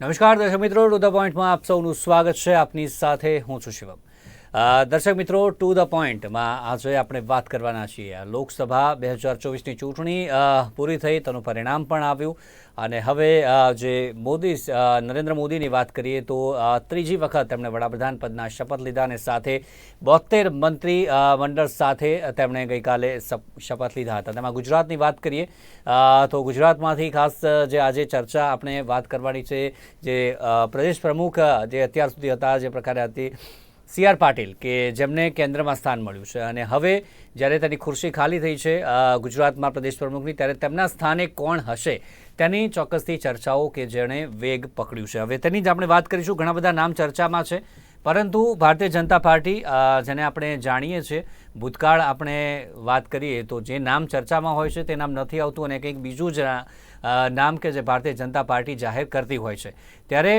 નમસ્કાર દર્શક મિત્રો ટુ પોઈન્ટમાં આપ સૌનું સ્વાગત છે. આપની સાથે હું છું શિવમ. દર્શક મિત્રો ટુ ધ પોઈન્ટમાં આજે આપણે વાત કરવાના છીએ. લોકસભા બે હજાર ચોવીસની ચૂંટણી પૂરી થઈ, તેનું પરિણામ પણ આવ્યું. અને હવે જે મોદી નરેન્દ્ર મોદીની વાત કરીએ તો ત્રીજી વખત તેમણે વડાપ્રધાન પદના શપથ લીધા અને સાથે બોતેર મંત્રી મંડળ સાથે તેમણે ગઈકાલે શપથ લીધા હતા. તેમાં ગુજરાતની વાત કરીએ તો ગુજરાતમાંથી ખાસ જે આજે ચર્ચા આપણે વાત કરવાની છે, જે પ્રદેશ પ્રમુખ જે અત્યાર સુધી હતા, જે પ્રકારે હતી સી આર પાટીલ, કે જેમને કેન્દ્રમાં સ્થાન મળ્યું છે. અને હવે જ્યારે તેની ખુરશી ખાલી થઈ છે ગુજરાતમાં પ્રદેશ પ્રમુખની, ત્યારે તેમના સ્થાને કોણ હશે? તેની ચોક્કસથી ચર્ચાઓ કે જેણે વેગ પકડ્યું છે. હવે તેની જ આપણે વાત કરીશું. ઘણા બધા નામ ચર્ચામાં છે. પરંતુ ભારતીય જનતા પાર્ટી જેને આપણે જાણીએ છીએ, ભૂતકાળ આપણે વાત કરીએ તો જે નામ ચર્ચામાં હોય છે તે નામ નથી આવતું અને કંઈક બીજું જ નામ કે જે ભારતીય જનતા પાર્ટી જાહેર કરતી હોય છે. ત્યારે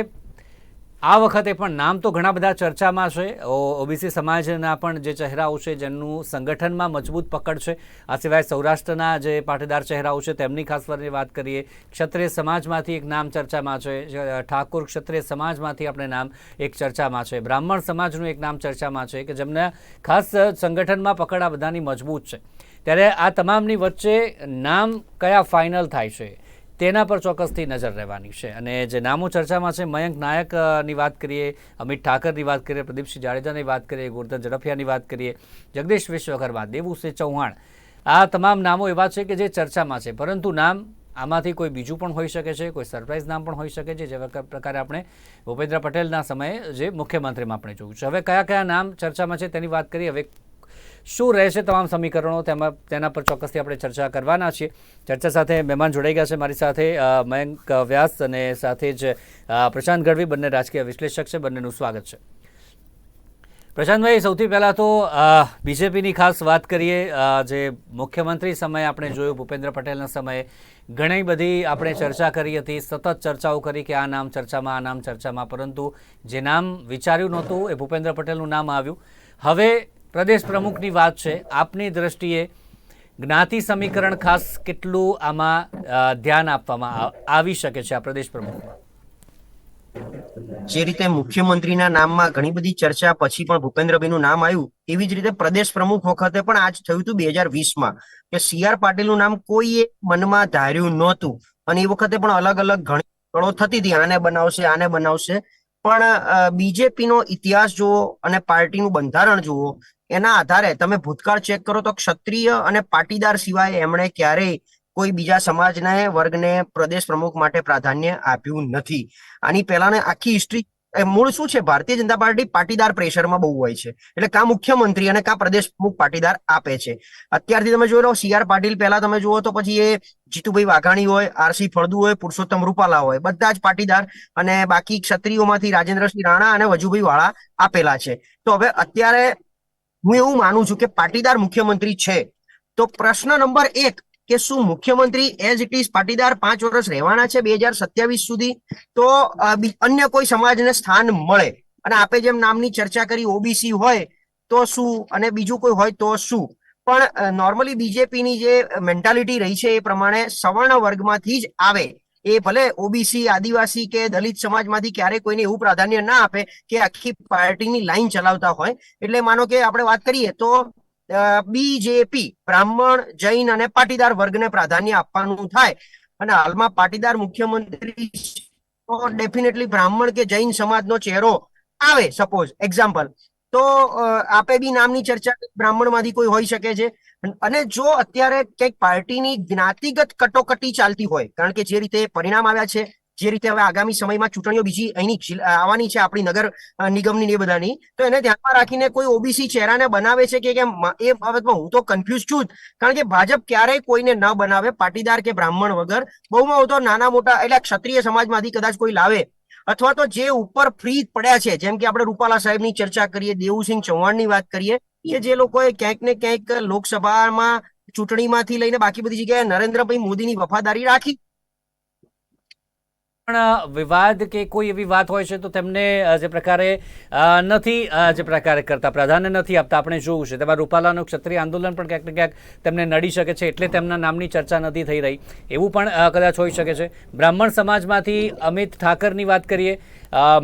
આ વખતે પણ નામ તો ઘણા બધા ચર્ચામાં છે. ઓબીસી સમાજના પણ જે ચહેરાઓ છે, જેમનું સંગઠનમાં મજબૂત પકડ છે, આ સિવાય સૌરાષ્ટ્રના જે પાટીદાર ચહેરાઓ છે, તેમની ખાસ કરીને વાત કરીએ, ક્ષત્રિય સમાજમાંથી એક નામ ચર્ચામાં છે ઠાકોર ક્ષત્રિય સમાજમાંથી આપણે નામ એક ચર્ચામાં છે. બ્રાહ્મણ સમાજનું એક નામ ચર્ચામાં છે કે જેમને ખાસ સંગઠનમાં પકડ આ બધાની મજબૂત છે. ત્યારે આ તમામની વચ્ચે નામ કયા ફાઇનલ થાય છે? તેના પર ચોક્કસથી નજર રહેવાની છે. અને જે નામો ચર્ચામાં છે, મયંક નાયકની વાત કરીએ, અમિત ઠાકરની વાત કરીએ, પ્રદીપસિંહ જાડેજાની વાત કરીએ, ગોરધન ઝડફિયાની વાત કરીએ, જગદીશ વિશ્વકર્મા, દેવુસિંહ ચૌહાણ, આ તમામ નામો એવા છે કે જે ચર્ચામાં છે. પરંતુ નામ આમાંથી કોઈ બીજું પણ હોઈ શકે છે, કોઈ સરપ્રાઇઝ નામ પણ હોઈ શકે છે જેવા પ્રકારે આપણે ભૂપેન્દ્ર પટેલના સમયે જે મુખ્યમંત્રીમાં આપણે જોયું છે. હવે કયા કયા નામ ચર્ચામાં છે તેની વાત કરીએ, હવે શું રહેશે તમામ સમીકરણો તેમાં તેના પર ચોક્કસથી આપણે ચર્ચા કરવાના છીએ. ચર્ચા સાથે મહેમાન જોડાઈ ગયા છે મારી સાથે મયંક વ્યાસ અને સાથે જ પ્રશાંત ગઢવી, બંને રાજકીય વિશ્લેષક છે, બંનેનું સ્વાગત છે. પ્રશાંતભાઈ, સૌથી પહેલાં તો બીજેપીની ખાસ વાત કરીએ. જે મુખ્યમંત્રી સમયે આપણે જોયું, ભૂપેન્દ્ર પટેલના સમયે ઘણી બધી આપણે ચર્ચા કરી હતી, સતત ચર્ચાઓ કરી કે આ નામ ચર્ચામાં, આ નામ ચર્ચામાં, પરંતુ જે નામ વિચાર્યું નહોતું, એ ભૂપેન્દ્ર પટેલનું નામ આવ્યું. હવે પ્રદેશ પ્રમુખની વાત છે. આપની દ્રષ્ટિએ જ્ઞાતિ સમીકરણ ખાસ કેટલું આમાં ધ્યાન આપવામાં આવી શકે છે આ પ્રદેશ પ્રમુખમાં? જે રીતે મુખ્યમંત્રીના નામમાં ઘણી બધી ચર્ચા પછી પણ ભૂપેન્દ્રભાઈનું નામ આવ્યું, એવી જ રીતે પ્રદેશ પ્રમુખ વખતે પણ આજ થયું હતું બે હજાર વીસમાં કે સી આર પાટીલનું નામ કોઈએ મનમાં ધાર્યું નહોતું. અને એ વખતે પણ અલગ અલગ ઘણી થતી હતી, આને બનાવશે આને બનાવશે. પણ બીજેપીનો ઇતિહાસ જુઓ અને પાર્ટીનું બંધારણ જુઓ, એના આધારે તમે ભૂતકાળ ચેક કરો તો ક્ષત્રિય અને પાટીદાર સિવાય એમણે ક્યારેય કોઈ બીજા સમાજને, વર્ગને, પ્રદેશ પ્રમુખ માટે પ્રાધાન્ય આપ્યું નથી. આની પહેલાને આખી હિસ્ટ્રી મૂળ શું છે? ભારતીય જનતા પાર્ટી પાટીદાર પ્રેશરમાં બહુ હોય છે. એટલે કા મુખ્યમંત્રી અને કા પ્રદેશ પ્રમુખ પાટીદાર આપે છે. અત્યારથી તમે જોઈ લો, સી આર પાટીલ પહેલા તમે જુઓ તો પછી એ જીતુભાઈ વાઘાણી હોય આરસી ફળદુ હોય, પુરુષોત્તમ રૂપાલા હોય, બધા જ પાટીદાર અને બાકી ક્ષત્રિયોમાંથી રાજેન્દ્રસિંહ રાણા અને વજુભાઈ વાળા આપેલા છે. તો હવે અત્યારે હું એવું માનું છું કે પાટીદાર મુખ્યમંત્રી છે. તો પ્રશ્ન નંબર એક કે શું મુખ્યમંત્રી એઝ ઇટ ઇઝ પાટીદાર પાંચ વર્ષ રહેવાના છે બે હજાર સત્યાવીસ સુધી? તો અન્ય કોઈ સમાજને સ્થાન મળે. અને આપે જેમ નામની ચર્ચા કરી, ઓબીસી હોય તો શું? અને બીજું કોઈ હોય તો શું? પણ નોર્મલી બીજેપીની જે મેન્ટાલિટી રહી છે એ પ્રમાણે સવર્ણ વર્ગમાંથી જ આવે. એ ભલે ઓબીસી, આદિવાસી કે દલિત સમાજમાંથી ક્યારેય કોઈને એવું પ્રાધાન્ય ના આપે કે આખી પાર્ટીની લાઈન ચલાવતા હોય. એટલે માનો કે આપણે વાત કરીએ તો બીજેપી બ્રાહ્મણ, જૈન અને પાટીદાર વર્ગને પ્રાધાન્ય આપવાનું થાય. અને હાલમાં પાટીદાર મુખ્યમંત્રી ડેફિનેટલી બ્રાહ્મણ કે જૈન સમાજનો ચહેરો આવે સપોઝ એક્ઝામ્પલ તો આપે બી નામની ચર્ચા બ્રાહ્મણમાંથી કોઈ હોઈ શકે છે. અને જો અત્યારે કંઈક પાર્ટીની જ્ઞાતિગત કટોકટી ચાલતી હોય, કારણ કે જે રીતે પરિણામ આવ્યા છે જે રીતે હવે આગામી સમયમાં ચૂંટણીઓ બીજી અહીંની આવવાની છે આપણી નગર નિગમની ને બધાની. તો એને ધ્યાનમાં રાખીને કોઈ ઓબીસી ચહેરાને બનાવે છે કે કેમ? એ બાબતમાં હું તો કન્ફ્યુઝ છું જ. કારણ કે ભાજપ ક્યારેય કોઈને ન બનાવે, પાટીદાર કે બ્રાહ્મણ વગર. બહુમાં બહુ તો નાના મોટા એટલે ક્ષત્રિય સમાજમાંથી કદાચ કોઈ લાવે. અથવા તો જે ઉપર ફ્રી પડ્યા છે, જેમ કે આપણે રૂપાલા સાહેબની ચર્ચા કરીએ, દેવુસિંહ ચૌહાણની વાત કરીએ, એ જે લોકોએ ક્યાંક ને ક્યાંક લોકસભામાં ચૂંટણીમાંથી લઈને બાકી બધી જગ્યાએ નરેન્દ્રભાઈ મોદીની વફાદારી રાખી. પણ વિવાદ કે કોઈ એવી વાત હોય છે તો તેમને જે પ્રકારે નથી જે પ્રકારે કરતા. પ્રાધાન્ય નથી આપતા. આપણે જોવું છે. તેમાં રૂપાલાનું ક્ષત્રિય આંદોલન પણ ક્યાંક ને ક્યાંક તેમને નડી શકે છે એટલે તેમના નામની ચર્ચા નથી થઈ રહી. એવું પણ કદાચ હોઈ શકે છે. બ્રાહ્મણ સમાજમાંથી અમિત ઠાકરની વાત કરીએ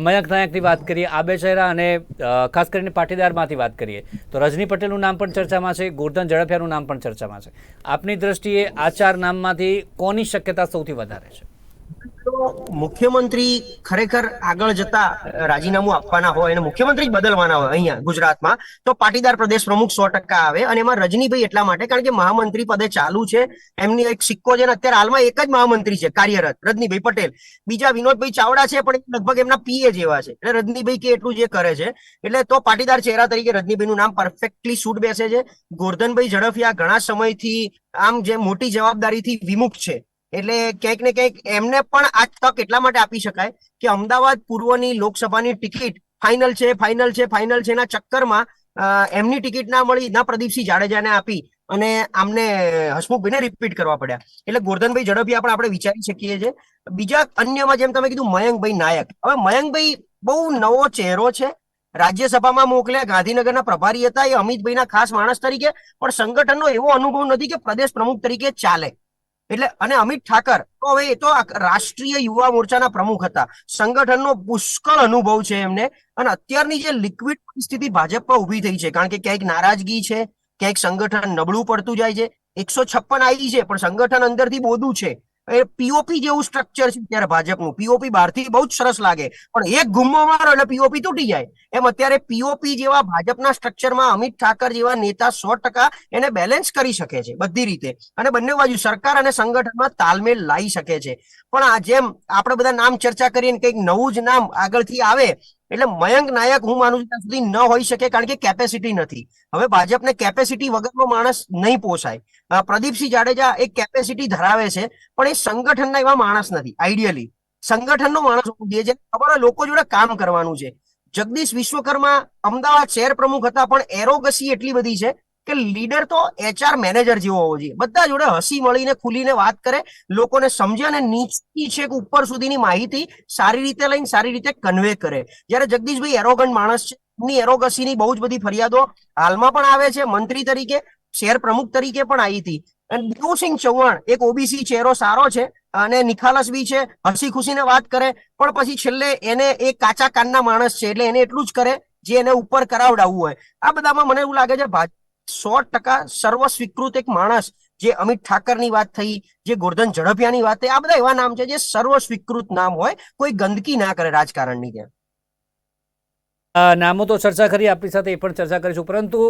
મયંક નાયકની વાત કરીએ, આબે ચહેરા અને ખાસ કરીને પાટીદારમાંથી વાત કરીએ, તો રજની પટેલનું નામ પણ ચર્ચામાં છે, ગોરધન ઝડફિયાનું નામ પણ ચર્ચામાં છે. આપની દ્રષ્ટિએ આ ચાર નામમાંથી કોની શક્યતા સૌથી વધારે છે? તો મુખ્યમંત્રી ખરેખર આગળ જતા રાજીનામું આપવાના હોય અને મુખ્યમંત્રી જ બદલવાના હોય અહીંયા ગુજરાતમાં, તો પાટીદાર પ્રદેશ પ્રમુખ સો ટકા આવે અને એમાં રજનીભાઈ એટલા માટે, કારણ કે મહામંત્રી પદે ચાલુ છે, એમની એક સિક્કો છે અત્યારે હાલમાં એક જ મહામંત્રી છે, કાર્યરત, રજનીભાઈ પટેલ. બીજા વિનોદભાઈ ચાવડા છે, પણ લગભગ એમના પીએ જેવા છે. એટલે રજનીભાઈ કે એટલું જે કરે છે, એટલે તો પાટીદાર ચહેરા તરીકે રજનીભાઈનું નામ પરફેક્ટલી સૂટ બેસે છે. ગોરધનભાઈ ઝડફિયા ઘણા સમયથી આમ જે મોટી જવાબદારીથી વિમુખ છે. એટલે ક્યાંક ને ક્યાંક એમને પણ આ તક એટલા માટે આપી શકાય કે અમદાવાદ પૂર્વની લોકસભાની ટિકિટ ફાઇનલ છે ફાઇનલ છે ફાઇનલ છે એના ચક્કરમાં એમની ટિકિટ ના મળી ના પ્રદીપસિંહ જાડેજાને આપી અને આમને હસમુખભાઈને રિપીટ કરવા પડ્યા. એટલે ગોરધનભાઈ ઝડપિયા પણ આપણે વિચારી શકીએ છીએ. બીજા અન્યમાં જેમ તમે કીધું મયંકભાઈ નાયક. હવે મયંકભાઈ બહુ નવો ચહેરો છે. રાજ્યસભામાં મોકલ્યા, ગાંધીનગરના પ્રભારી હતા એ અમિતભાઈના ખાસ માણસ તરીકે, પણ સંગઠનનો એવો અનુભવ નથી કે પ્રદેશ પ્રમુખ તરીકે ચાલે. એટલે અને અમિત ઠાકર, તો હવે એ તો રાષ્ટ્રીય યુવા મોરચાના પ્રમુખ હતા. સંગઠનનો પુષ્કળ અનુભવ છે એમને. અને અત્યારની જે લિક્વિડ પરિસ્થિતિ ભાજપમાં ઊભી થઈ છે, કારણ કે ક્યાંક નારાજગી છે, ક્યાંક સંગઠન નબળું પડતું જાય છે. એકસો છપ્પન આવી છે, પણ સંગઠન અંદરથી બોધું છે. એ પીઓપી જેવું સ્ટ્રક્ચર છે અત્યારે ભાજપનું. પીઓપી બહારથી બહુ જ સરસ લાગે. પણ એક ગુમ્મો મારો એટલે પીઓપી તૂટી જાય. એમ અત્યારે પીઓપી જેવા ભાજપના સ્ટ્રક્ચરમાં અમિત ઠાકર જેવા નેતા સો ટકા એને બેલેન્સ કરી શકે છે, બધી રીતે. અને બંને બાજુ સરકાર અને સંગઠનમાં તાલમેલ લાવી શકે છે. પણ આ જેમ આપણે બધા નામ ચર્ચા કરીએ ને કંઈક નવું જ નામ આગળથી આવે એટલે મયંક નાયક હું માનું છું ત્યાં સુધી ન હોઈ શકે કારણ કે કેપેસિટી નથી. હવે ભાજપને કેપેસિટી વગરનો માણસ નહીં પોસાય. પ્રદીપસિંહ જાડેજા એક કેપેસિટી ધરાવે છે, પણ એ સંગઠનના એવા માણસ નથી આઈડિયલી સંગઠનનો માણસ જોઈએ છે ખબર લોકો જોડે કામ કરવાનું છે. જગદીશ વિશ્વકર્મા અમદાવાદ શહેર પ્રમુખ હતા, પણ એરોગસી એટલી બધી છે કે લીડર તો એચઆર મેનેજર જેવો હોવો જોઈએ. બધા જોડે હસી મળીને, ખુલીને વાત કરે, લોકોને સમજે અને નીચથી છેક ઉપર સુધીની માહિતી સારી રીતે લઈને સારી રીતે કન્વે કરે. જ્યારે જગદીશભાઈ એરોગન માણસ છે, એમની એરોગસીની બહુ જ બધી ફરિયાદો હાલમાં પણ આવે છે. મંત્રી તરીકે, શહેર પ્રમુખ તરીકે પણ આવી હતી. અને દેવુસિંહ ચૌહાણ, એક ઓબીસી ચહેરો સારો છે અને નિખાલસ બી છે હસી ખુશીને વાત કરે. પણ પછી છેલ્લે એને એક કાચા કાનના માણસ છે, એટલે એને એટલું જ કરે, જે એને ઉપર કરાવડાવવું હોય. આ બધામાં મને એવું લાગે છે ભાજપ સો ટકા સર્વસ્વીકૃત એક માણસ જે અમિત ઠાકરની વાત થઈ, જે ગોરધન ઝડપિયાની વાત થઈ, આ બધા એવા નામ છે જે સર્વસ્વીકૃત નામ હોય, કોઈ ગંદકી ના કરે રાજકારણની ત્યાં. નામો તો ચર્ચા કરી, આપણી સાથે એ પણ ચર્ચા કરીશું. પરંતુ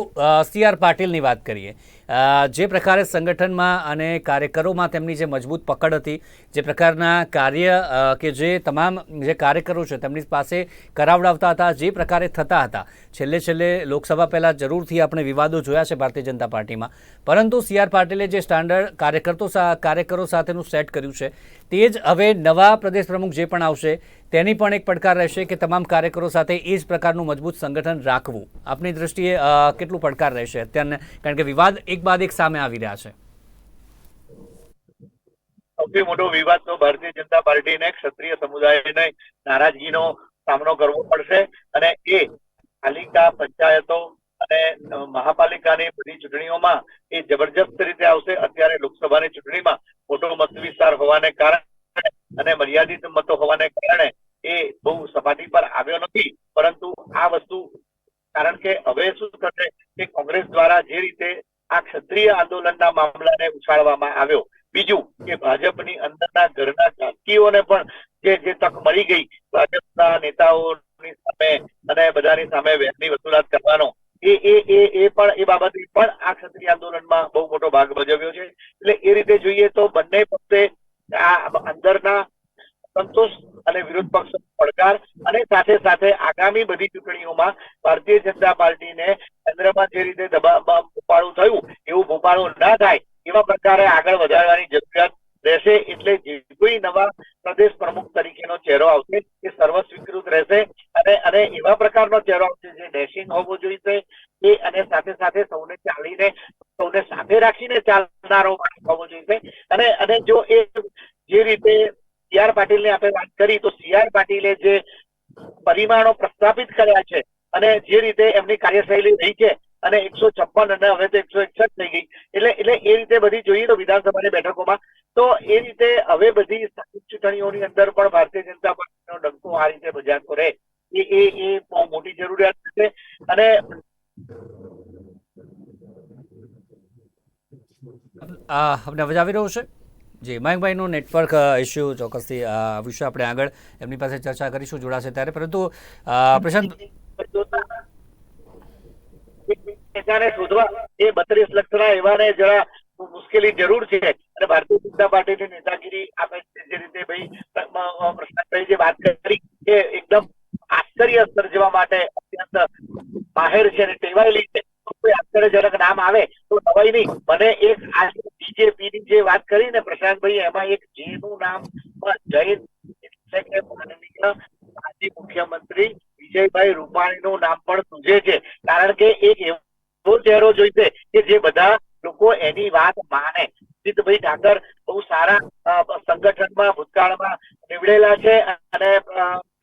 સી આર પાટીલની વાત કરીએ. જે પ્રકારે સંગઠનમાં અને કાર્યકરોમાં તેમની જે મજબૂત પકડ હતી, જે પ્રકારના કાર્ય કે જે તમામ જે કાર્યકરો છે તેમની પાસે કરાવડાવતા હતા, જે પ્રકારે થતા હતા, છેલ્લે છેલ્લે લોકસભા પહેલાં જરૂરથી આપણે વિવાદો જોયા છે ભારતીય જનતા પાર્ટીમાં. પરંતુ સી આર પાટીલે જે સ્ટાન્ડર્ડ કાર્યકર્તો કાર્યકરો સાથેનું સેટ કર્યું છે, તે જ હવે નવા પ્રદેશ પ્રમુખ જે પણ આવશે, તેની પણ એક પડકાર રહેશે કે તમામ કાર્યકરો સાથે એ જ પ્રકારનું મજબૂત સંગઠન રાખવું. આપની દ્રષ્ટિએ કેટલું પડકાર રહેશે અત્યારને? કારણ કે વિવાદ એક બાદ એક સામે આવી રહ્યા છે. સૌથી મોટો વિવાદ તો ભારતીય જનતા પાર્ટીને ક્ષત્રિય સમુદાયને નારાજગીનો સામનો કરવો પડશે અને એ પાલિકા પંચાયતો અને મહાપાલિકાની બધી ચૂંટણીઓમાં એ જબરજસ્ત રીતે આવશે. અત્યારે લોકસભાની ચૂંટણીમાં મોટો મત વિસ્તાર હોવાને કારણે અને મર્યાદિત મતો હોવાને કારણે એ બહુ સપાટી પર આવ્યો નથી. પરંતુ આ વસ્તુ કારણ કે હવે શું થશે કે કોંગ્રેસ દ્વારા જે રીતે આ ક્ષત્રિય આંદોલનના મામલાને ઉછાળવામાં આવ્યો. બીજું કે ભાજપની અંદરના ઘરના રાજકીયોને પણ જે જે તક મળી ગઈ, ભાજપના નેતાઓની સામે અને બધાની સામે વ્યાજની વસૂલાત કરવાનો, એ એ એ એ પણ, એ બાબતે પણ આ ક્ષત્રિય આંદોલનમાં બહુ મોટો ભાગ ભજવ્યો છે. એટલે એ રીતે જોઈએ તો બંને પક્ષે આ અંદરના સંતોષ અને વિરોધ પક્ષ પડકાર અને સાથે સાથે આગામી બધી ચૂંટણીઓમાં ભારતીય જનતા પાર્ટીને કેન્દ્રમાં જે રીતે દબાવમાં ભોપાળું થયું, એવું ભોપાળું ના થાય, એવા પ્રકારે આગળ વધારવાની જરૂરિયાત રહેશે એટલે જે કોઈ નવા પ્રદેશ પ્રમુખ તરીકેનો ચહેરો આવશે, એ સર્વ સ્વીકૃત રહેશે અને અને એવા પ્રકારનો ચહેરો આવશે જે ડેશિંગ હોવો જોઈએ એ અને સાથે સાથે સૌને ચાલીને, સૌને સાથે રાખીને ચાલનારો હોવો જોઈએ. અને અને જો એ જે રીતે સી આર પાટીલની આપણે વાત કરી, તો સી આર પાટીલે જે પરિમાણો પ્રસ્થાપિત કર્યા છે અને જે રીતે એમની કાર્યશૈલી રહી છે અને એકસો છપ્પન અને હવે તો એકસો એકસઠ થઈ ગઈ એટલે એટલે એ રીતે બધી જોઈએ તો વિધાનસભાની બેઠકોમાં તો એ રીતે હવે બધી ચૂંટણીઓની અંદર પણ ભારતીય જનતા પાર્ટીનો ડંકો આ રીતે બજાતો રહે એ એ એ બહુ મોટી જરૂરિયાત છે અને આ આપણે અવાજ આવી રહ્યો છે જી મયંકભાઈનું નેટવર્ક ઇસ્યુ ચોક્કસથી આ વિશે આપણે આગળ એમની પાસે ચર્ચા કરીશું જોડાશે ત્યારે પરંતુ પ્રશાંત નેતાને શોધવા એ બત્રીસ લક્ષના એવાને જરા મુશ્કેલી જરૂર છે. અને ભારતીય જનતા પાર્ટીની નેતાગીરી આપણે જે રીતે ભાઈ પ્રશાંતભાઈ જે વાત કરી એ એકદમ આશ્ચર્ય સર્જવા માટે અત્યંત માહેર છે અને ટેવાયેલી છે. આશ્ચર્યજનક નામ આવે તો નવાઈ નહીં. મને એક આ બીજેપી ની જે વાત કરી ને પ્રશાંતભાઈ એમાં એક જે નું નામ જય એટલે કે માનનીય માજી મુખ્યમંત્રી વિજયભાઈ રૂપાણીનું નામ પણ સૂજે છે કારણ કે એક એવો ચહેરો જોઈશે કે જે બધા લોકો એની વાત માને જીતભાઈ ઠાકર બહુ સારા અ, સંગઠનમાં ભૂતકાળમાં નીવડેલા છે અને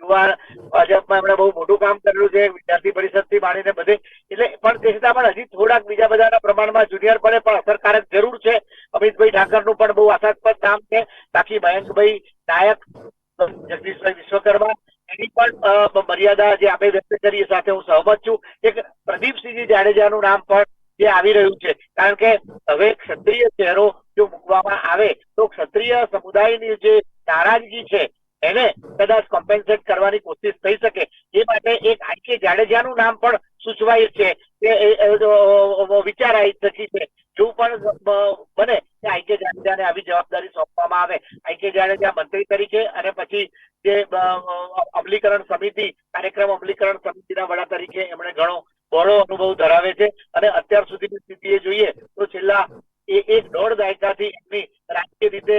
યુવા ભાજપમાં એમણે બહુ મોટું કામ કરેલું છે, વિદ્યાર્થી પરિષદથી માંડીને બધે. એટલે પણ તે છતાં પણ હજી થોડાક બીજા બધાના પ્રમાણમાં જુનિયર પડે પણ અસરકારક જરૂર છે. અમિતભાઈ ઠાકરનું પણ બહુ આશાસ્પદ કામ છે. બાકી મયંકભાઈ નાયક, જગદીશભાઈ વિશ્વકર્મા, એની પણ મર્યાદા જે આપણે વ્યક્ત કરીએ સાથે હું સહમત છું. એક પ્રદીપસિંહજી જાડેજાનું નામ પણ જે આવી રહ્યું છે. કારણ કે હવે ક્ષત્રિય ચહેરો જો મૂકવામાં આવે તો ક્ષત્રિય સમુદાયની જે નારાજગી છે એને કદાચ કોમ્પેન્સેટ કરવાની કોશિશ થઈ શકે. એ માટે એક આઈકે જાડેજાનું નામ પણ સૂચવાય છે. કે વિચાર શકી છે. જો પણ બને કે આઈકે જાડેજાને આવી જવાબદારી સોંપવામાં આવે. આઈકે જાડેજા મંત્રી તરીકે અને પછી જે અમલીકરણ સમિતિ, કાર્યક્રમ અમલીકરણ સમિતિના વડા તરીકે એમણે ઘણો બહોળો અનુભવ ધરાવે છે. અને અત્યાર સુધીની સ્થિતિએ જોઈએ તો છેલ્લા એ એક દોઢ દાયકાથી એમની રાજકીય રીતે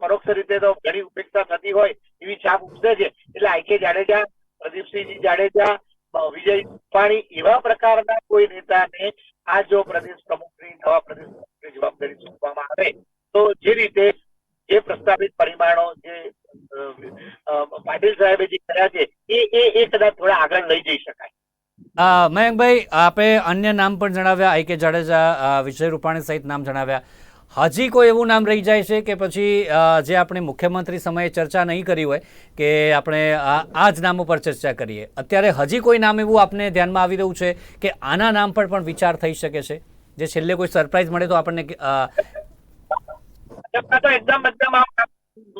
પરોક્ષ રીતે તો ઘણી ઉપેક્ષા થતી હોય એવી છાપ ઉપસે છે. એટલે આઈકે જાડેજા, પ્રદીપસિંહજી જાડેજા વિજય રૂપાણી એવા પ્રકારના કોઈ નેતાને આ જો પ્રદેશ પ્રમુખની નવા પ્રદેશ પ્રમુખની જવાબદારી સોંપવામાં આવે, તો જે રીતે જે પ્રસ્તાવિત પરિમાણો જે પાટીલ સાહેબે જે કર્યા છે એ એ કદાચ થોડા આગળ લઈ જઈ મયંકભાઈ, આપે અન્ય નામ પણ જણાવ્યા, આઈ કે જાડેજા વિજય રૂપાણી સહિત નામ જણાવ્યા. હજી કોઈ એવું નામ રહી જાય છે કે પછી જે આપણે મુખ્યમંત્રી સમયે ચર્ચા નહીં કરી હોય, કે આપણે આ જ નામ ઉપર ચર્ચા કરીએ. અત્યારે હજી કોઈ નામ એવું આપને ધ્યાનમાં આવી રહ્યું છે કે આના નામ પર પણ વિચાર થઈ શકે છે? જે છેલ્લે કોઈ સરપ્રાઈઝ મળે તો આપણને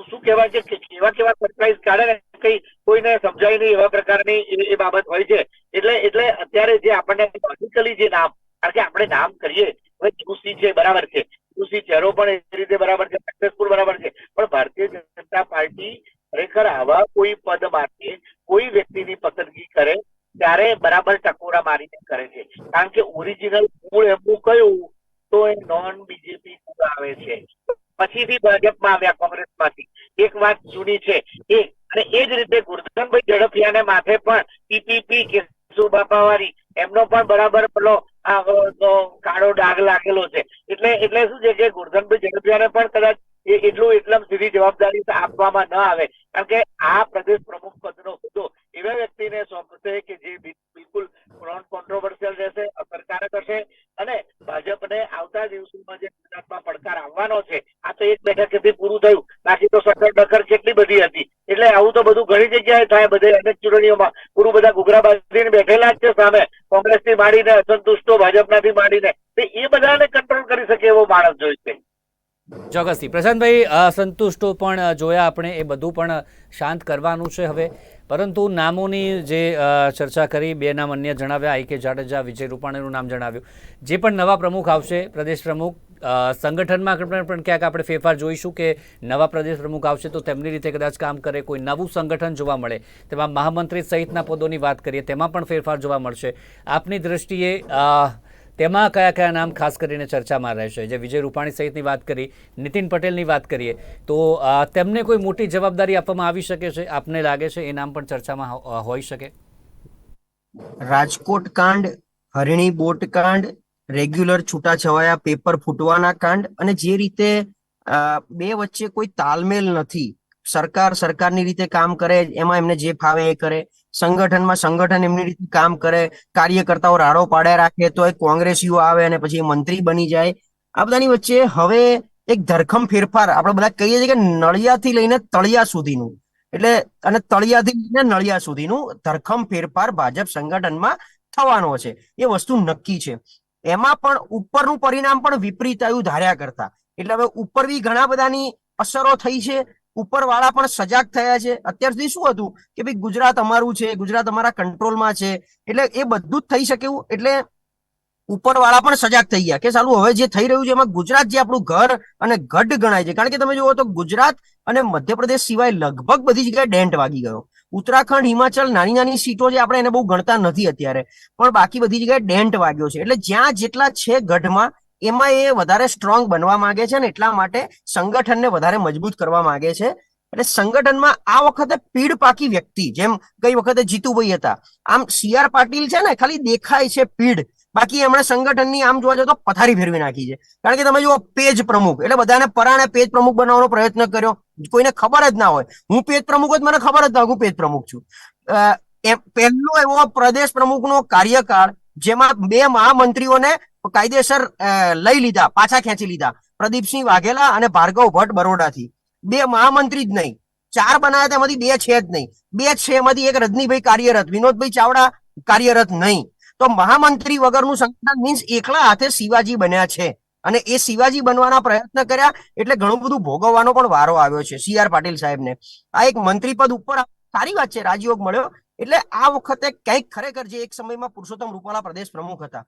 શું કહેવાય છે કેવા કેવા સરપ્રાઈઝ કાઢે કઈ કોઈને સમજાય નહીં એવા પ્રકારની એ- બાબત હોય છે. એટલે એટલે અત્યારે જે આપણને લોજિકલી જે નામ, કારણ કે આપણે નામ કરીએ, હવે છે, બરાબર છે. જુસી ચહેરો પણ એ રીતે બરાબર છે સક્સેસફુલ બરાબર છે. પણ ભારતીય જનતા પાર્ટી ખરેખર આવા કોઈ પદ માટે કોઈ વ્યક્તિની પસંદગી કરે, ત્યારે બરાબર ટકોરા મારીને કરે છે. કારણ કે ઓરિજિનલ મૂળ એમનું કયું, તો એ નોન બીજેપી આવે છે. પછીથી ભાજપમાં આવ્યા કોંગ્રેસમાંથી. એક વાત જૂની છે. એ અને એ જ રીતે ગુરધનભાઈ ઝડફિયાને માથે પણ પીપીપી કેસુ બાપાવાળી, એમનો પણ બરાબર પેલો કાળો ડાઘ લાગેલો છે. એટલે એટલે શું છે કે ગુરધનભાઈ ઝડફિયાને પણ કદાચ એટલું એકદમ સીધી જવાબદારી આપવામાં ન આવે. કારણ કે આ પ્રદેશ પ્રમુખ પદનો હોદ્દો એવા વ્યક્તિને સોંપશે કે જે બિલકુલ નોન કોન્ટ્રોવર્સિયલ રહેશે, અસરકારક હશે અને ભાજપને આવતા દિવસોમાં જે ગુજરાતમાં પડકાર આવવાનો છે, આ તો એક બેઠકેથી પૂરું થયું. બાકી તો સકર ડકર કેટલી બધી હતી. એટલે આવું તો બધું ઘણી જગ્યાએ થાય. બધે અનેક ચૂંટણીઓમાં પૂરું બધા ઘૂઘરા બાંધીને બેઠેલા જ છે સામે. કોંગ્રેસથી માંડીને અસંતુષ્ટો, ભાજપનાથી માંડીને. એ બધાને કંટ્રોલ કરી શકે એવો માણસ જોઈશે ચોક્કસથી. પ્રશાંતભાઈ અસંતુષ્ટો પણ જોયા આપણે, એ બધું પણ શાંત કરવાનું છે હવે. પરંતુ નામોની જે ચર્ચા કરી, બે નામ અન્ય જણાવ્યા, આઈ કે જાડેજા, વિજય રૂપાણીનું નામ જણાવ્યું. જે પણ નવા પ્રમુખ આવશે, પ્રદેશ પ્રમુખ સંગઠનમાં પણ ક્યાંક આપણે ફેરફાર જોઈશું કે નવા પ્રદેશ પ્રમુખ આવશે તો તેમની રીતે કદાચ કામ કરે, કોઈ નવું સંગઠન જોવા મળે. તેમાં મહામંત્રી સહિતના પદોની વાત કરીએ, તેમાં પણ ફેરફાર જોવા મળશે. આપની દ્રષ્ટિએ તેમાં કયા કયા નામ ખાસ કરીને ચર્ચામાં રહેશે? જે વિજય રૂપાણી સહિતની વાત કરી, નીતિન પટેલની વાત કરીએ, તો તેમને કોઈ મોટી જવાબદારી આપવામાં આવી શકે છે? આપને લાગે છે એ નામ પણ ચર્ચામાં હોઈ શકે? રાજકોટ કાંડ, હરિણી બોટ કાંડ, રેગ્યુલર છૂટાછવાયા પેપર ફૂટવાના કાંડ અને જે રીતે બે વચ્ચે કોઈ તાલમેલ નથી. સરકાર સરકારની રીતે કામ કરે, એમાં એમને જે ફાવે એ કરે. સંગઠનમાં સંગઠન એમની રીતે કામ કરે, કાર્યકર્તાઓ રાડો પાડે રાખે, તો એ કોંગ્રેસીઓ આવે અને પછી મંત્રી બની જાય. આ બધાની વચ્ચે હવે એક ધરખમ ફેરફાર, આપણે બધા કહીએ છીએ કે નળિયાથી લઈને તળિયા સુધીનું. એટલે, અને તળિયાથી લઈને નળિયા સુધીનું ધરખમ ફેરફાર ભાજપ સંગઠનમાં થવાનો છે. એ વસ્તુ નક્કી છે. એમાં પણ ઉપરનું પરિણામ પણ વિપરીત આવ્યું ધાર્યા કરતા. એટલે હવે ઉપર બી ઘણા બધાની અસરો થઈ છે. ઉપરવાળા પણ સજાગ થયા છે. અત્યાર સુધી શું હતું? કે ભાઈ ગુજરાત અમારું છે, ગુજરાત અમારા કંટ્રોલમાં છે. એટલે એ બધું જ થઈ શકે એવું? એટલે ઉપરવાળા પણ સજાગ થઈ ગયા. કે સાલું હવે જે થઈ રહ્યું છે, એમાં ગુજરાત જે આપણું ઘર અને ગઢ ગણાય છે. કારણ કે તમે જુઓ તો ગુજરાત અને મધ્યપ્રદેશ સિવાય લગભગ બધી જગ્યાએ ડેન્ટ વાગી ગયો. ઉત્તરાખંડ, હિમાચલ નાની નાની સીટો જે આપણે એને બહુ ગણતા નથી અત્યારે. પણ બાકી બધી જગ્યાએ ડેન્ટ વાગ્યો છે. એટલે જ્યાં જેટલા છે ગઢમાં એમાં એ વધારે સ્ટ્રોંગ બનવા માંગે છે ને એટલા માટે સંગઠનને વધારે મજબૂત કરવા માંગે છે. એટલે સંગઠનમાં આ વખતે પીડ પાકી વ્યક્તિ, જેમ ગઈ વખતે જીતુભાઈ હતા, આમ સી આર પાટીલ છે ને ખાલી દેખાય છે પીડ બાકી એમણે સંગઠનની આમ જોવા જાવ તો પથારી ફેરવી નાખી છે. કારણ કે તમે જુઓ, પેજ પ્રમુખ, એટલે બધાને પરાણે પેજ પ્રમુખ બનાવવાનો પ્રયત્ન કર્યો, કોઈને ખબર જ ના હોય. હું પેજ પ્રમુખ જ, મને ખબર જ ના હું પેજ પ્રમુખ છું. પહેલો એવો પ્રદેશ પ્રમુખનો કાર્યકાળ, જેમાં બે મહામંત્રીઓને કાયદેસર લઈ લીધા, પાછા ખેંચી લીધા. પ્રદીપસિંહ વાઘેલા અને ભાર્ગવ ભટ્ટ બરોડાથી. બે મહામંત્રી જ નહીં. ચાર બનાવ્યા તેમાંથી બે છે જ નહીં. બે છે એમાંથી એક રજનીભાઈ કાર્યરત, વિનોદભાઈ ચાવડા કાર્યરત નહીં. તો મહામંત્રી વગરનું સંગઠન મીન્સ એકલા હાથે શિવાજી બન્યા છે. અને એ શિવાજી બનવાના પ્રયત્ન કર્યા એટલે ઘણું બધું ભોગવવાનો પણ વારો આવ્યો છે સી આર પાટીલ સાહેબને. આ એક મંત્રી પદ ઉપર સારી વાત છે, રાજયોગ મળ્યો. એટલે આ વખતે કંઈક ખરેખર જે એક સમયમાં પુરુષોત્તમ રૂપાલા પ્રદેશ પ્રમુખ હતા.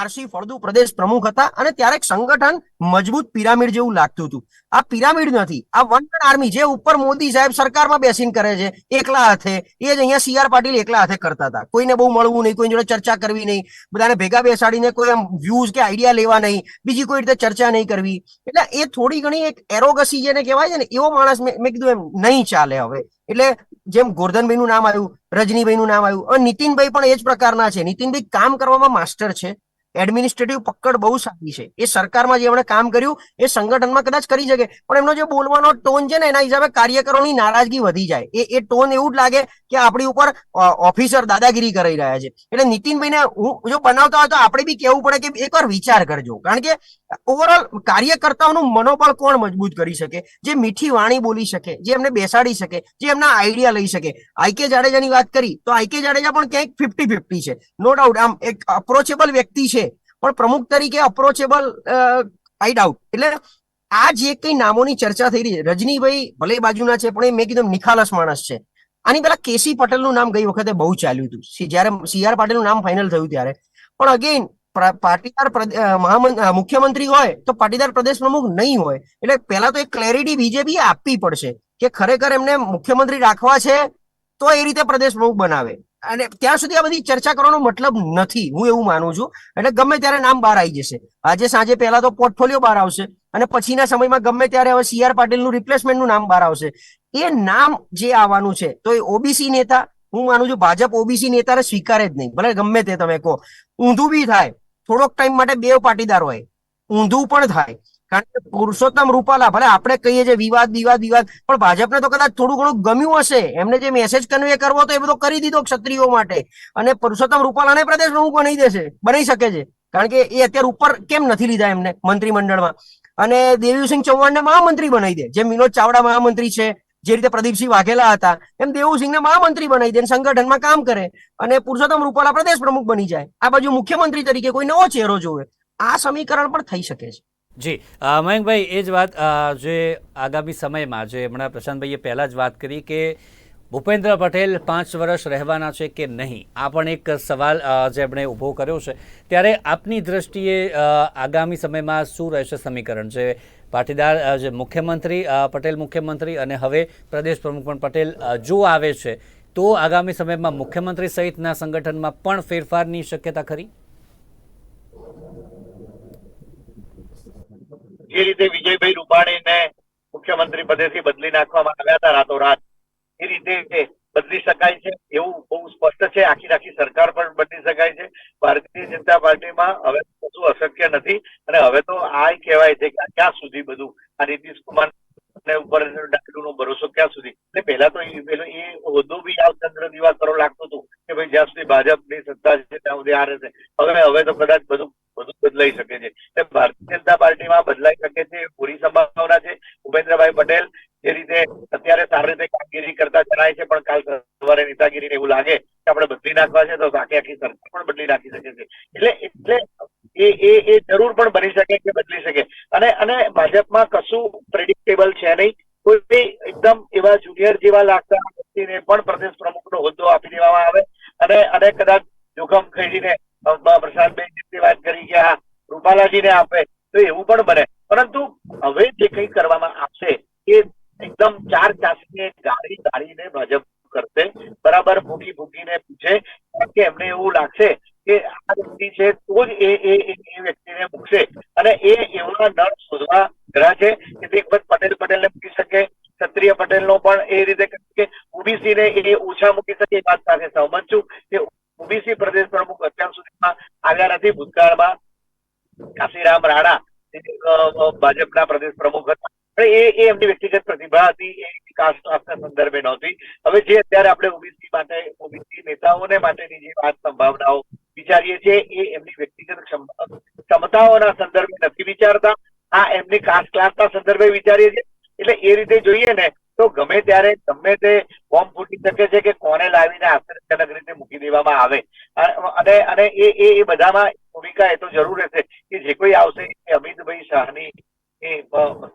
આરસી ફળદુ પ્રદેશ પ્રમુખ હતા અને ત્યારે સંગઠન મજબૂત પિરામિડ જેવું લાગતું હતું. આ પિરામિડ નથી, આ વન આર્મી જે ઉપર મોદી સાહેબ સરકારમાં બેસીને કરે છે, એકલા હાથે, એ જ અહીંયા સીઆર પાટીલ એકલા હાથે કરતા હતા. કોઈને બહુ મળવું નહીં કોઈ જોડે ચર્ચા કરવી નહીં, બધાને ભેગા બેસાડીને કોઈ આમ વ્યૂઝ કે આઈડિયા લેવા નહીં, બીજી કોઈ રીતે ચર્ચા નહીં કરવી. એટલે એ થોડી ઘણી એક એરોગસી જેને કહેવાય છે ને, એવો માણસ મેં કીધું એમ નહીં ચાલે હવે. એટલે જેમ ગોરધનભાઈનું નામ આવ્યું, રજનીભાઈનું નામ આવ્યું નીતિનભાઈ પણ એ જ પ્રકારના છે. નીતિનભાઈ કામ કરવામાં માસ્ટર છે. એડમિનિસ્ટ્રેટિવ પકડ બહુ સારી છે. એ સરકારમાં જે એમણે કામ કર્યું, એ સંગઠનમાં કદાચ કરી શકે, પણ એમનો જે બોલવાનો ટોન છે ને, એના હિસાબે કાર્યકરોની નારાજગી વધી જાય. એ એ ટોન એવું જ લાગે કે આપણી ઉપર ઓફિસર દાદાગીરી કરી રહ્યા છે. એટલે નીતિનભાઈને હું જો બનાવતા હોય તો આપણે બી કહેવું પડે કે એકવાર વિચાર કરજો. કારણ કે ઓવરઓલ કાર્યકર્તાઓનું મનોબળ કોણ મજબૂત કરી શકે? જે મીઠી વાણી બોલી શકે, જે એમને બેસાડી શકે, જે એમના આઈડિયા લઈ શકે. આઈકે જાડેજાની વાત કરી, તો આઈકે જાડેજા પણ ક્યાંક ફિફ્ટી ફિફ્ટી છે. નો ડાઉટ આમ એક અપ્રોચેબલ વ્યક્તિ છે, પણ પ્રમુખ તરીકે અપ્રોચેબલ આઈ ડાઉટ એટલે આ જે કઈ નામોની ચર્ચા થઈ રહી છે, રજનીભાઈ ભલે બાજુના છે, પણ એ મેં કીધું નિખાલસ માણસ છે. આની પેલા કેસી પટેલનું નામ ગઈ વખતે બહુ ચાલ્યું હતું. જ્યારે સી આર પાટીલનું નામ ફાઇનલ થયું ત્યારે. પણ અગેન પાટીદાર મુખ્યમંત્રી હોય તો પાટીદાર પ્રદેશ પ્રમુખ નહીં હોય. એટલે પહેલા તો એક ક્લેરિટી બીજેપી આપવી પડશે કે ખરેખર એમને મુખ્યમંત્રી રાખવા છે તો એ રીતે પ્રદેશ પ્રમુખ બનાવે. અને ત્યાં સુધી આ બધી ચર્ચા કરવાનો મતલબ નથી. હું એવું માનું છું. એટલે ગમે ત્યારે નામ બહાર આવી જશે. આજે સાંજે પહેલા તો પોર્ટફોલિયો બહાર આવશે અને પછીના સમયમાં ગમે ત્યારે હવે સી આર પાટીલનું રિપ્લેસમેન્ટનું નામ બહાર આવશે. એ નામ જે આવવાનું છે તો એ ઓબીસી નેતા, હું માનું છું ભાજપ ઓબીસી નેતાને સ્વીકારે જ નહીં. ભલે ગમે તે તમે કહો. ઊંધું બી થાય થોડોક ટાઈમ માટે બે પાટીદાર હોય. ઊંધું પણ થાય. કારણ કે પુરુષોત્તમ રૂપાલા, ભલે આપણે કહીએ છીએ વિવાદ વિવાદ વિવાદ, પણ ભાજપને તો કદાચ થોડું ઘણું ગમ્યું હશે. એમને જે મેસેજ કન્વે કરવો હતો એ બધો કરી દીધો ક્ષત્રિયો માટે. અને પુરુષોત્તમ રૂપાલાને પ્રદેશ પ્રમુખ બનાવી દેશે. બનાવી શકે છે. કારણ કે એ અત્યારે ઉપર કેમ નથી લીધા એમને મંત્રીમંડળમાં? અને દેવીસિંહ ચૌહાણને મહામંત્રી બનાવી દે. જેમ વિનોદ ચાવડા મહામંત્રી છે જે રીતે પ્રદીપસિંહ વાઘેલા હતા, એમ દેવુસિંહને મહામંત્રી બનાવી દે સંગઠનમાં કામ કરે અને પુરુષોત્તમ રૂપાલા પ્રદેશ પ્રમુખ બની જાય. આ બાજુ મુખ્યમંત્રી તરીકે કોઈ નવો ચહેરો જોવે. આ સમીકરણ પણ થઈ શકે છે. જી મયંકભાઈ, એ જ વાત જે આગામી સમયમાં, જે હમણાં પ્રશાંતભાઈએ પહેલાં જ વાત કરી કે ભૂપેન્દ્ર પટેલ પાંચ વર્ષ રહેવાના છે કે નહીં, આ પણ એક સવાલ જે એમણે ઊભો કર્યો છે. ત્યારે આપની દ્રષ્ટિએ આગામી સમયમાં શું રહેશે સમીકરણ? જે પાટીદાર મુખ્યમંત્રી પટેલ મુખ્યમંત્રી અને હવે પ્રદેશ પ્રમુખ પણ પટેલ જો આવે છે, તો આગામી સમયમાં મુખ્યમંત્રી સહિતના સંગઠનમાં પણ ફેરફારની શક્યતા ખરી? જે રીતે વિજયભાઈ રૂપાણીને મુખ્યમંત્રી પદેથી બદલી નાખવામાં આવ્યા હતા રાતોરાત, એ રીતે બદલી શકાય છે એવું બહુ સ્પષ્ટ છે. આખી આખી સરકાર પણ બદલી શકાય છે. ભારતીય જનતા પાર્ટીમાં હવે કશું અશક્ય નથી અને હવે તો આ કહેવાય છે કે ક્યાં સુધી બધું? આ નીતિશ કુમાર ઉપર ડાકલુનો ભરોસો ક્યાં સુધી? એટલે પહેલા તો પેલો એ હોદ્દો બી આ ચંદ્ર દિવા કરો લાગતું હતું કે ભાઈ જ્યાં સુધી ભાજપની સત્તા છે ત્યાં સુધી આ રહેશે. હવે હવે તો કદાચ બધું બધું બદલાઈ શકે છે. એટલે ભારતીય જનતા પાર્ટીમાં બદલાઈ શકે છે પૂરી સંભાવના છે. ભૂપેન્દ્રભાઈ પટેલ જે રીતે અત્યારે સારી રીતે કામગીરી કરતા જણાય છે, પણ કાલ સવારે નેતાગીરીને એવું લાગે કે આપણે બદલી નાખવા છે, તો આખી આખી સરકાર પણ બદલી નાખી શકે છે. એટલે એટલે એ એ એ જરૂર પણ બની શકે કે બદલી શકે. અને અને ભાજપમાં કશું પ્રેડિક્ટેબલ છે નહીં. કોઈ એકદમ એવા જુનિયર જેવા લાગતા વ્યક્તિને પણ પ્રદેશ પ્રમુખનો હોદ્દો આપી દેવામાં આવે. અને અને કદાચ જોખમ ખેડીને પ્રશાંતભાઈ વાત કરી કે આ રૂપાલાજીને આપે, તો એવું પણ બને. પરંતુ હવે જે કંઈ કરવામાં આવશે એ એકદમ ચાર ચાસીને ગાડી ગાડીને ભાજપ કરશે બરાબર ભૂકી ભૂકીને પૂછે કારણ કે એમને એવું લાગશે કે આ વ્યક્તિ છે તો જ એ એ એ વ્યક્તિને મૂકશે. અને એ એવા નળ શોધવા છે કે દિગ્બત પટેલ, પટેલને મૂકી શકે, ક્ષત્રિય પટેલનો પણ એ રીતે કે ઓબીસી ને એ ઓછા મૂકી શકે, એ વાત સાથે સહમત છું કે ઓબીસી પ્રદેશ પ્રમુખ અત્યાર સુધીમાં આવ્યા નથી. ભૂતકાળમાં કાશીરામ રાણા ભાજપના પ્રદેશ પ્રમુખ હતા. એ એ એમની વ્યક્તિગત પ્રતિભા હતી, એ કાસ્ટના સંદર્ભે નહોતી. હવે જે અત્યારે આપણે ઓબીસી માટે, ઓબીસી નેતાઓને માટેની જે વાત સંભાવનાઓ વિચારીએ છીએ, એ એમની વ્યક્તિગત ક્ષમતાઓના સંદર્ભે નથી વિચારતા. આ એમની કાસ્ટ ક્લાસના સંદર્ભે વિચારીએ છીએ. એટલે એ રીતે જોઈએ ને, તો ગમે ત્યારે ગમે તે બોમ્બ ફૂટી શકે છે કે કોને લાવીને આશ્ચર્યજનક રીતે મૂકી દેવામાં આવે. અને અને એ એ એ બધામાં ભૂમિકા એ તો જરૂર રહેશે કે જે કોઈ આવશે એ અમિતભાઈ શાહની એ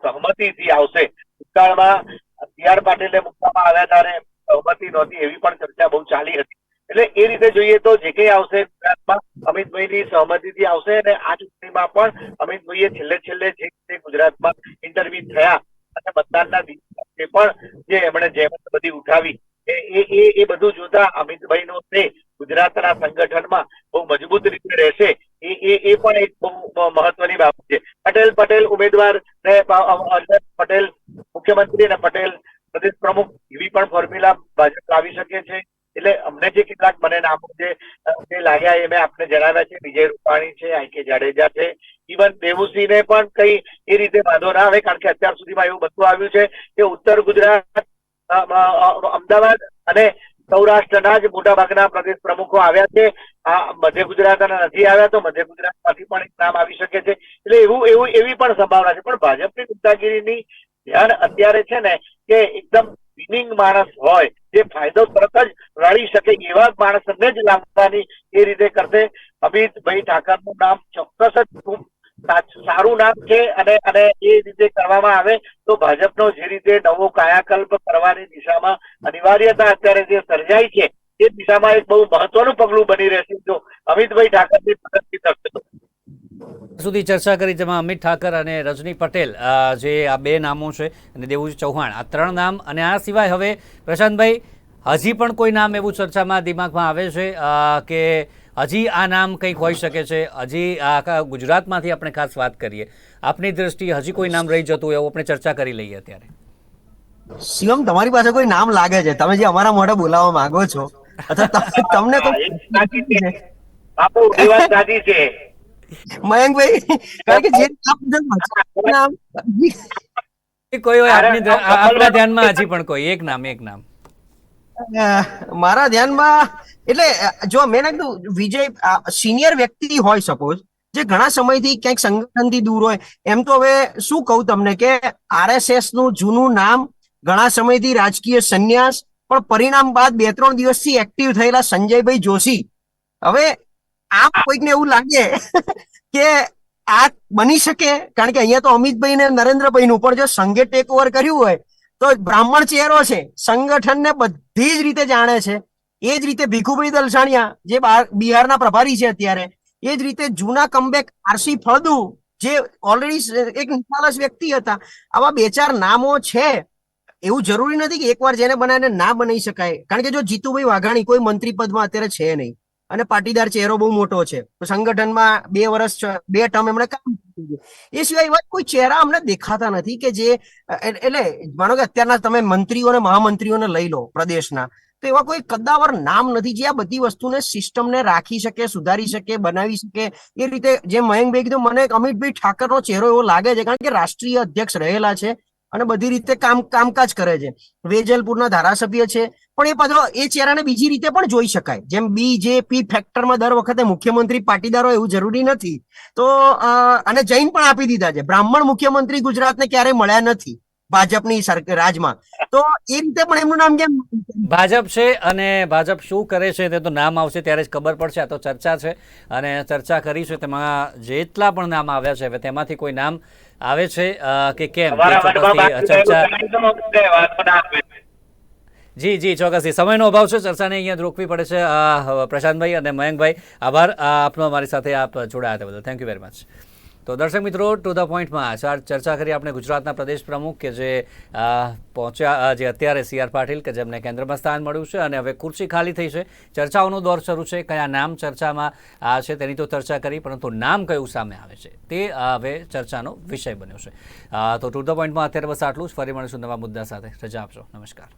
સહમતિથી આવશે. ભૂતકાળમાં સી આર પાટીલને મૂકવામાં આવ્યા ત્યારે સહમતિ નહોતી એવી પણ ચર્ચા બહુ ચાલી હતી. એટલે એ રીતે જોઈએ તો જે કંઈ આવશે, ગુજરાતમાં અમિતભાઈની સહમતિથી આવશે અને આ ચૂંટણીમાં પણ અમિતભાઈએ છેલ્લે છેલ્લે જે રીતે ગુજરાતમાં ઇન્ટરવ્યુ થયા અને મતદાનના દિવસે પણ જે એમણે જહેમત બધી ઉઠાવી, એ એ એ બધું જોતા અમિતભાઈનો તે ગુજરાતના સંગઠનમાં બહુ મજબૂત રીતે રહેશે. એ એ એ પણ એક બહુ મહત્વની બાબત છે. પટેલ પટેલ ઉમેદવાર ને પટેલ મુખ્યમંત્રી અને પટેલ પ્રદેશ પ્રમુખ એવી પણ ફોર્મ્યુલા ભાજપ લાવી શકે છે. અમને જે કેટલાક મને નામો જે લાગ્યા એ મેં આપને જણાવ્યા છે. વિજય રૂપાણી છે, આઈ કે જાડેજા છે, ઇવન દેવુસિંહને પણ કઈ એ રીતે વાંધો ના આવે કારણ કે અત્યાર સુધીમાં એવું બધું આવ્યું છે કે ઉત્તર ગુજરાત અમદાવાદ અને સૌરાષ્ટ્રના જ મોટાભાગના પ્રદેશ પ્રમુખો આવ્યા છે. આ મધ્ય ગુજરાતના નથી આવ્યા તો મધ્ય ગુજરાતમાંથી પણ એક નામ આવી શકે છે. એટલે એવું એવું, એવી પણ સંભાવના છે. પણ ભાજપની ગુંડાગીરીની ધ્યાન અત્યારે છે ને કે એકદમ વિનિંગ માણસ હોય, જે ફાયદો તરત જ રળી શકે એવા માણસને જ લાવવાની એ રીતે કરશે અમિતભાઈ ઠાકરનું નામ ચોક્કસ જ ખૂબ સારું નામ છે અને અને એ રીતે કરવામાં આવે તો ભાજપનો જે રીતે નવો કાયાકલ્પ કરવાની દિશામાં અનિવાર્યતા અત્યારે જે સર્જાઈ છે એ દિશામાં એક બહુ મહત્વનું પગલું બની રહેશે જો અમિતભાઈ ઠાકરની પસંદગી થશે તો. સુધી ચર્ચા કરી જેમાં અમિત ઠાકર અને રજની પટેલ જે આ બે નામો છે અને દેવુજી ચૌહાણ, આ ત્રણ નામ અને આ સિવાય હવે પ્રશાંતભાઈ હજી પણ કોઈ નામ એવું ચર્ચામાં દિમાગમાં આવે છે કે હજી આ નામ કંઈક હોઈ શકે છે હજી આખા ગુજરાતમાંથી આપણે ખાસ વાત કરીએ. આપની દ્રષ્ટિએ હજી કોઈ નામ રહી જતું હોય એવું આપણે ચર્ચા કરી લઈએ અત્યારે. શિવમ તમારી પાસે કોઈ નામ લાગે છે? તમે જે અમારા મોઢે બોલાવવા માંગો છો અથવા તમને સાચી છે. મયંકભાઈ કારણ કે જે નામ કોઈ હોય આપની આપના ધ્યાનમાં હજી પણ કોઈ એક નામ એક નામ. મારા ધ્યાનમાં, એટલે, જો મેં નાખ્યું વિજય સિનિયર વ્યક્તિ હોય સપોઝ જે ઘણા સમયથી ક્યાંક સંગઠનથી દૂર હોય, એમ તો હવે શું કહું તમને કે આરએસએસનું જૂનું નામ ઘણા સમયથી રાજકીય સંન્યાસ, પણ પરિણામ બાદ બે ત્રણ દિવસથી એક્ટિવ થયેલા સંજયભાઈ જોશી. હવે, આમ કોઈકને એવું લાગે કે આ બની શકે, કારણ કે અહીંયા તો અમિતભાઈ ને નરેન્દ્રભાઈ નું પણ જો સંઘે ટેક ઓવર કર્યું હોય તો બ્રાહ્મણ ચહેરો છે. સંગઠનને બધી જ રીતે જાણે છે. એ જ રીતે ભીખુભાઈ દલસાણિયા, જે બહાર બિહારના પ્રભારી છે અત્યારે, એ જ રીતે જૂના કમબેક આરસી ફળદુ, જે ઓલરેડી એક નિશાલસ વ્યક્તિ હતા. આવા બે ચાર નામો છે. એવું જરૂરી નથી કે એકવાર જેને બનાવીને ના બનાવી શકાય. કારણ કે જો જીતુભાઈ વાઘાણી કોઈ મંત્રી પદમાં અત્યારે છે નહીં. અને પાટીદાર ચહેરો બહુ મોટો છે. સંગઠનમાં બે વર્ષ બે ટર્મ એમણે કામ એ સિવાય એવા કોઈ ચહેરા અમને દેખાતા નથી કે જે એટલે માનો કે અત્યારના તમે મંત્રીઓ અને મહામંત્રીઓને લઈ લો પ્રદેશના, તો એવા કોઈ કદાવર નામ નથી જે આ બધી વસ્તુને સિસ્ટમને રાખી શકે, સુધારી શકે, બનાવી શકે. એ રીતે જે મયંકભાઈ કીધું, મને અમિતભાઈ ઠાકરનો ચહેરો એવો લાગે છે કારણ કે રાષ્ટ્રીય અધ્યક્ષ રહેલા છે. અને બધી રીતે કામ, કામકાજ કરે છે. વેજલપુરના ધારાસભ્ય છે. પણ એ પાછો, એ ચહેરાને બીજી રીતે પણ જોઈ શકાય. જેમ બીજેપી ફેક્ટરમાં દર વખતે મુખ્યમંત્રી પાટીદારો એવું જરૂરી નથી. તો અને જૈન પણ આપી દીધા છે. બ્રાહ્મણ મુખ્યમંત્રી ગુજરાતને ક્યારેય મળ્યા નથી ભાજપની રાજમાં. તો એ રીતે પણ એમનું નામ કેમ? ભાજપ છે અને ભાજપ શું કરે છે તે તો નામ આવશે ત્યારે જ ખબર પડશે. આ તો ચર્ચા છે. અને ચર્ચા કરી છે તેમાં જેટલા પણ નામ આવ્યા છે તેમાંથી કોઈ નામ આવે છે કે કેમ? ચર્ચા. જી જી ચોક્કસથી. સમયનો અભાવ છે ચર્ચાને અહીંયા રોકવી પડે છે પ્રશાંતભાઈ અને મયંકભાઈ. આભાર આપનો અમારી સાથે આપ જોડાયા હતા બદલ. થેન્ક યુ વેરી મચ તો દર્શક મિત્રો ટુ ધ પોઈન્ટમાં ચાર ચર્ચા કરી આપણે ગુજરાતના પ્રદેશ પ્રમુખ કે જે પહોંચ્યા જે અત્યારે સી આર પાટીલ કે જેમને કેન્દ્રમાં સ્થાન મળ્યું છે અને હવે ખુરશી ખાલી થઈ છે. ચર્ચાઓનો દોર શરૂ છે, કયા નામ ચર્ચામાં આ છે તેની તો ચર્ચા કરી, પરંતુ નામ કયું સામે આવે છે તે હવે ચર્ચાનો વિષય બન્યો છે. તો ટુ ધ પોઈન્ટમાં અત્યારે બસ આટલું જ. ફરી મળીશું નવા મુદ્દા સાથે. રજા આપશો. નમસ્કાર.